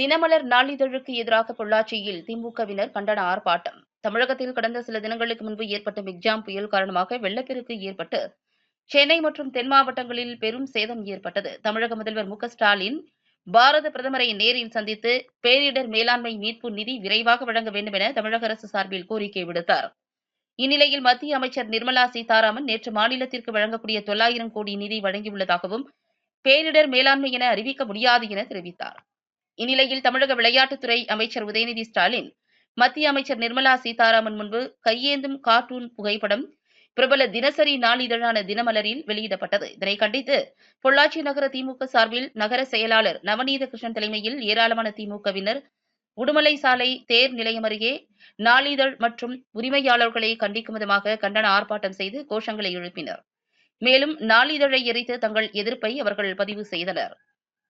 தினமலர் நாளிதழுக்கு எதிராக பொள்ளாச்சியில் திமுகவினர் கண்டன ஆர்ப்பாட்டம். தமிழகத்தில் கடந்த சில தினங்களுக்கு முன்பு ஏற்பட்ட மிக்ஜாம் புயல் காரணமாக வெள்ளப்பெருக்கு ஏற்பட்டு சென்னை மற்றும் தென் மாவட்டங்களில் பெரும் சேதம் ஏற்பட்டது. தமிழக முதல்வர் மு ஸ்டாலின் பாரத பிரதமரை நேரில் சந்தித்து பேரிடர் மேலாண்மை மீட்பு நிதி விரைவாக வழங்க வேண்டும் என தமிழக அரசு சார்பில் கோரிக்கை விடுத்தார். இந்நிலையில் மத்திய அமைச்சர் நிர்மலா சீதாராமன் நேற்று மாநிலத்திற்கு வழங்கக்கூடிய தொள்ளாயிரம் கோடி நிதி வழங்கியுள்ளதாகவும் பேரிடர் மேலாண்மை என அறிவிக்க முடியாது என தெரிவித்தார். இந்நிலையில் தமிழக விளையாட்டுத்துறை அமைச்சர் உதயநிதி ஸ்டாலின் மத்திய அமைச்சர் நிர்மலா சீதாராமன் முன்பு கையேந்தும் கார்ட்டூன் புகைப்படம் பிரபல தினசரி நாளிதழான தினமலரில் வெளியிடப்பட்டது. இதனை கண்டித்து பொள்ளாச்சி நகர திமுக சார்பில் நகர செயலாளர் நவநீத கிருஷ்ணன் தலைமையில் ஏராளமான திமுகவினர் உடுமலை சாலை தேர் நிலையம் அருகே நாளிதழ் மற்றும் உரிமையாளர்களை கண்டிக்கும் விதமாக கண்டன ஆர்ப்பாட்டம் செய்து கோஷங்களை எழுப்பினர். மேலும் நாளிதழை எரித்து தங்கள் எதிர்ப்பை அவர்கள் பதிவு செய்தனர்.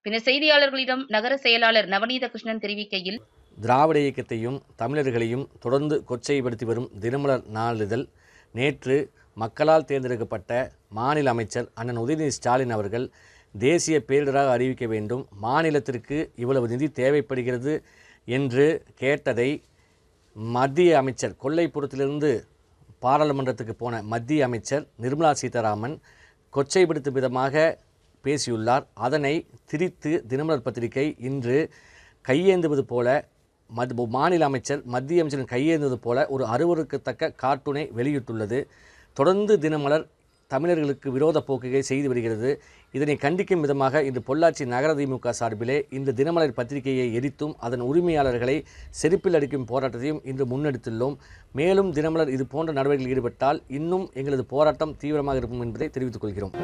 பின்னர் செய்தியாளர்களிடம் நகர செயலாளர் நவநீத கிருஷ்ணன் தெரிவிக்கையில் திராவிட இயக்கத்தையும் தமிழர்களையும் தொடர்ந்து கொச்சைப்படுத்தி வரும் தினமலர் நாளிதழ் நேற்று மக்களால் தேர்ந்தெடுக்கப்பட்ட மாநில அமைச்சர் அண்ணன் உதயநிதி ஸ்டாலின் அவர்கள் தேசிய பேரிடராக அறிவிக்க வேண்டும் மாநிலத்திற்கு இவ்வளவு நிதி தேவைப்படுகிறது என்று கேட்டதை மத்திய அமைச்சர் கொல்லைப்புறத்திலிருந்து பாராளுமன்றத்துக்கு போன மத்திய அமைச்சர் நிர்மலா சீதாராமன் கொச்சைப்படுத்தும் விதமாக பேசியுள்ளார். அதனை திரித்து தினமலர் பத்திரிகை இன்று கையேந்துவது போல மத் மாநில அமைச்சர் மத்திய அமைச்சரின் கையேந்துவது போல ஒரு அறுவருக்கத்தக்க கார்ட்டூனை வெளியிட்டுள்ளது. தொடர்ந்து தினமலர் தமிழர்களுக்கு விரோத போக்குகளை செய்து வருகிறது. இதனை கண்டிக்கும் விதமாக இன்று பொள்ளாச்சி நகர திமுக சார்பிலே இந்த தினமலர் பத்திரிகையை எரித்தும் அதன் உரிமையாளர்களை செருப்பில் அடிக்கும் போராட்டத்தையும் இன்று முன்னெடுத்துள்ளோம். மேலும் தினமலர் இது போன்ற நடவடிக்கையில் ஈடுபட்டால் இன்னும் எங்களது போராட்டம் தீவிரமாக இருக்கும் என்பதை தெரிவித்துக் கொள்கிறோம்.